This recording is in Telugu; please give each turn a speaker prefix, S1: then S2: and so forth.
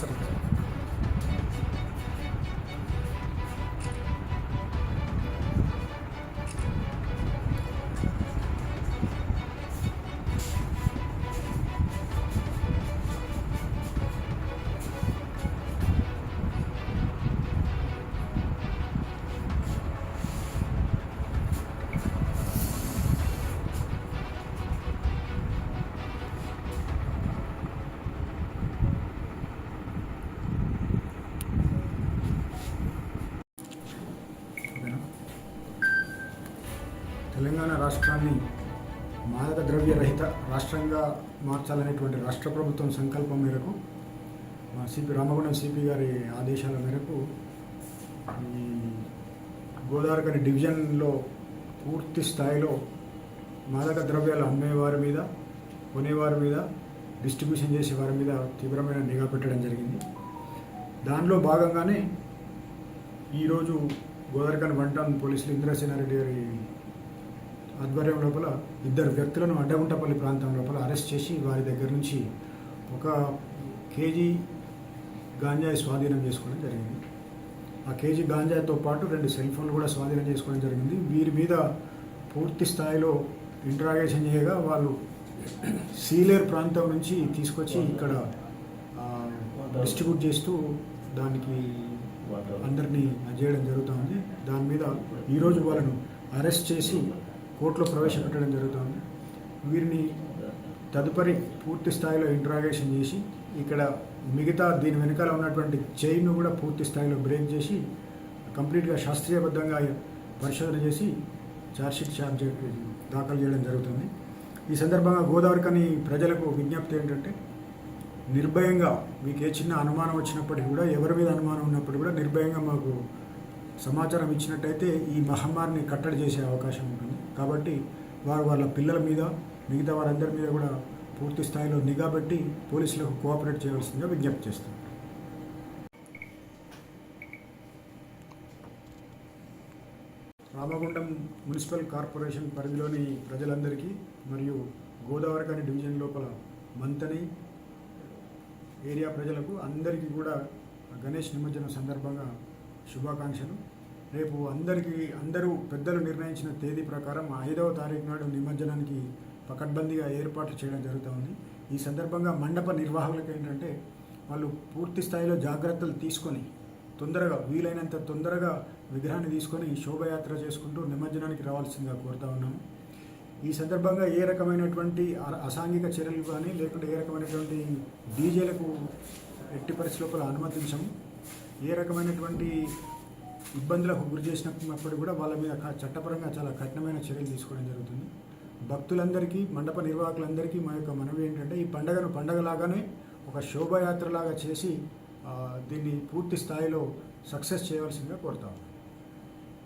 S1: Excelente. తెలంగాణ రాష్ట్రాన్ని మాదక ద్రవ్య రహిత రాష్ట్రంగా మార్చాలనేటువంటి రాష్ట్ర ప్రభుత్వం సంకల్పం మేరకు మా సిపి రామగుండం సిపి గారి ఆదేశాల మేరకు ఈ గోదావరికని డివిజన్లో పూర్తి స్థాయిలో మాదక ద్రవ్యాలు అమ్మేవారి మీద కొనేవారి మీద డిస్ట్రిబ్యూషన్ చేసే వారి మీద తీవ్రమైన నిఘా పెట్టడం జరిగింది. దానిలో భాగంగానే ఈరోజు గోదావరికని వంటన్ పోలీసులు ఇంద్రసేనారెడ్డి గారి ఆధ్వర్యం లోపల ఇద్దరు వ్యక్తులను అడ్డగుంటపల్లి ప్రాంతం లోపల అరెస్ట్ చేసి వారి దగ్గర నుంచి ఒక కేజీ గాంజాయి స్వాధీనం చేసుకోవడం జరిగింది. ఆ కేజీ గాంజాయితో పాటు రెండు సెల్ ఫోన్లు కూడా స్వాధీనం చేసుకోవడం జరిగింది. వీరి మీద పూర్తి స్థాయిలో ఇంట్రాగేషన్ చేయగా వాళ్ళు సీలేర్ ప్రాంతం నుంచి తీసుకొచ్చి ఇక్కడ డిస్ట్రిబ్యూట్ చేస్తూ దానికి అందరినీ చేయడం జరుగుతుంది. దాని మీద ఈరోజు వాళ్ళను అరెస్ట్ చేసి కోర్టులో ప్రవేశపెట్టడం జరుగుతుంది. వీరిని తదుపరి పూర్తి స్థాయిలో ఇంట్రాగేషన్ చేసి ఇక్కడ మిగతా దీని వెనకాల ఉన్నటువంటి చైన్ను కూడా పూర్తి స్థాయిలో బ్రేక్ చేసి కంప్లీట్గా శాస్త్రీయబద్ధంగా పరిశోధన చేసి ఛార్జ్షీట్ ఛార్జ్ దాఖలు చేయడం జరుగుతుంది. ఈ సందర్భంగా గోదావరికని ప్రజలకు విజ్ఞప్తి ఏంటంటే నిర్భయంగా మీకు ఏ చిన్న అనుమానం వచ్చినప్పటికీ కూడా ఎవరి మీద అనుమానం ఉన్నప్పుడు కూడా నిర్భయంగా మాకు సమాచారం ఇచ్చినట్టయితే ఈ మహమ్మారిని కట్టడి చేసే అవకాశం ఉంటుంది. కాబట్టి వారు వాళ్ళ పిల్లల మీద మిగతా వారందరి మీద కూడా పూర్తి స్థాయిలో నిఘా పెట్టి పోలీసులకు కోఆపరేట్ చేయవలసిందిగా విజ్ఞప్తి చేస్తున్నారు రామగుండం మున్సిపల్ కార్పొరేషన్ పరిధిలోని ప్రజలందరికీ మరియు గోదావరికని డివిజన్ లోపల మంతని ఏరియా ప్రజలకు అందరికీ కూడా గణేష్ నిమజ్జనం సందర్భంగా శుభాకాంక్షలు. రేపు అందరికీ అందరూ పెద్దలు నిర్ణయించిన తేదీ ప్రకారం ఐదవ తారీఖు నాడు నిమజ్జనానికి పకడ్బందీగా ఏర్పాట్లు చేయడం జరుగుతుంది. ఈ సందర్భంగా మండప నిర్వాహకులకు ఏంటంటే వాళ్ళు పూర్తి స్థాయిలో జాగ్రత్తలు తీసుకొని తొందరగా వీలైనంత తొందరగా విగ్రహాన్ని తీసుకొని శోభయాత్ర చేసుకుంటూ నిమజ్జనానికి రావాల్సిందిగా కోరుతా ఉన్నాము. ఈ సందర్భంగా ఏ రకమైనటువంటి అసాంఘిక చర్యలు కానీ లేకుంటే ఏ రకమైనటువంటి డీజేలకు ఎట్టి పరిస్థితి లోపల అనుమతించము. ఏ రకమైనటువంటి ఇబ్బందులకు గురి చేసినప్పుడు కూడా వాళ్ళ మీద చట్టపరంగా చాలా కఠినమైన చర్యలు తీసుకోవడం జరుగుతుంది. భక్తులందరికీ మండప నిర్వాహకులందరికీ మా యొక్క మనవి ఏంటంటే ఈ పండగను పండగలాగానే ఒక శోభాయాత్రలాగా చేసి దీన్ని పూర్తి స్థాయిలో సక్సెస్ చేయవలసిందిగా కోరుతాము